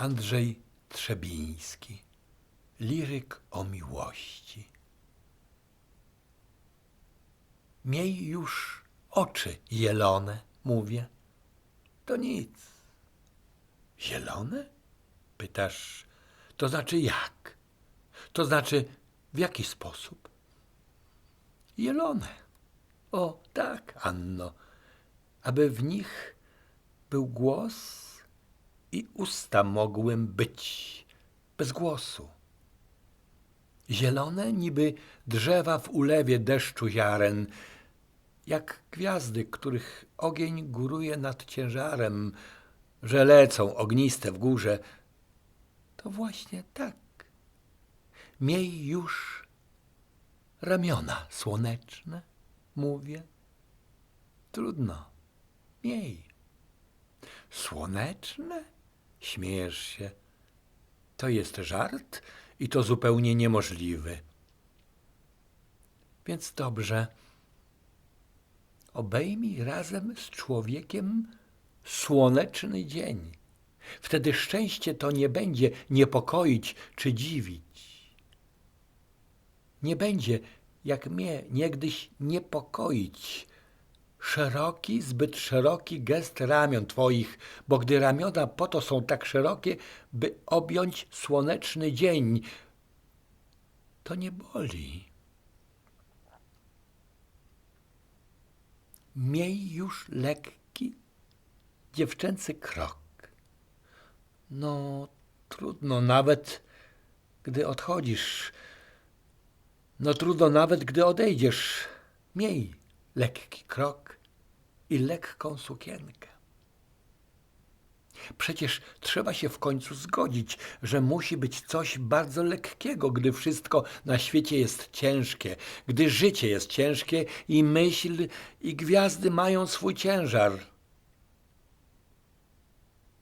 Andrzej Trzebiński, liryk o miłości. Miej już oczy zielone, mówię. To nic. Zielone? Pytasz, to znaczy jak? To znaczy w jaki sposób? Zielone. O, tak, Anno. Aby w nich był głos i usta mogłem być bez głosu. Zielone niby drzewa w ulewie deszczu ziaren, jak gwiazdy, których ogień góruje nad ciężarem, że lecą ogniste w górze. To właśnie tak. Miej już ramiona słoneczne, mówię. Trudno. Miej. Słoneczne? Śmiejesz się. To jest żart i to zupełnie niemożliwy. Więc dobrze. Obejmij razem z człowiekiem słoneczny dzień. Wtedy szczęście to nie będzie niepokoić czy dziwić. Nie będzie, jak mnie niegdyś niepokoić, szeroki, zbyt szeroki gest ramion twoich, bo gdy ramiona po to są tak szerokie, by objąć słoneczny dzień, to nie boli. Miej już lekki, dziewczęcy krok. No, trudno nawet, gdy odchodzisz. No, trudno nawet, gdy odejdziesz. Miej lekki krok i lekką sukienkę. Przecież trzeba się w końcu zgodzić, że musi być coś bardzo lekkiego, gdy wszystko na świecie jest ciężkie, gdy życie jest ciężkie i myśl i gwiazdy mają swój ciężar.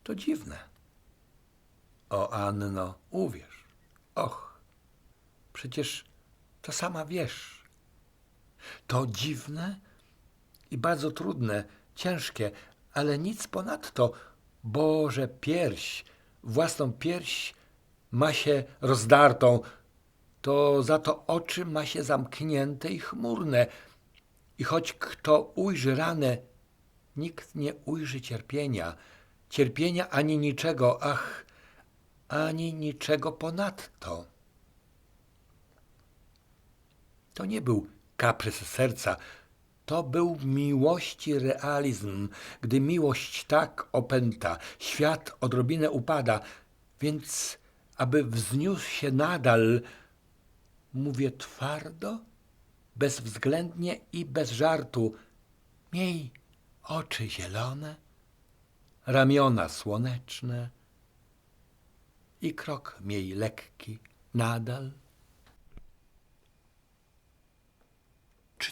To dziwne. O Anno, uwierz. Och, przecież to sama wiesz. To dziwne i bardzo trudne, ciężkie, ale nic ponadto. Boże, pierś, własną pierś ma się rozdartą, to za to oczy ma się zamknięte i chmurne. I choć kto ujrzy ranę, nikt nie ujrzy cierpienia, cierpienia ani niczego, ach, ani niczego ponadto. To nie był kaprys serca, to był miłości realizm. Gdy miłość tak opęta, świat odrobinę upada, więc aby wzniósł się nadal, mówię twardo, bezwzględnie i bez żartu, miej oczy zielone, ramiona słoneczne i krok miej lekki nadal.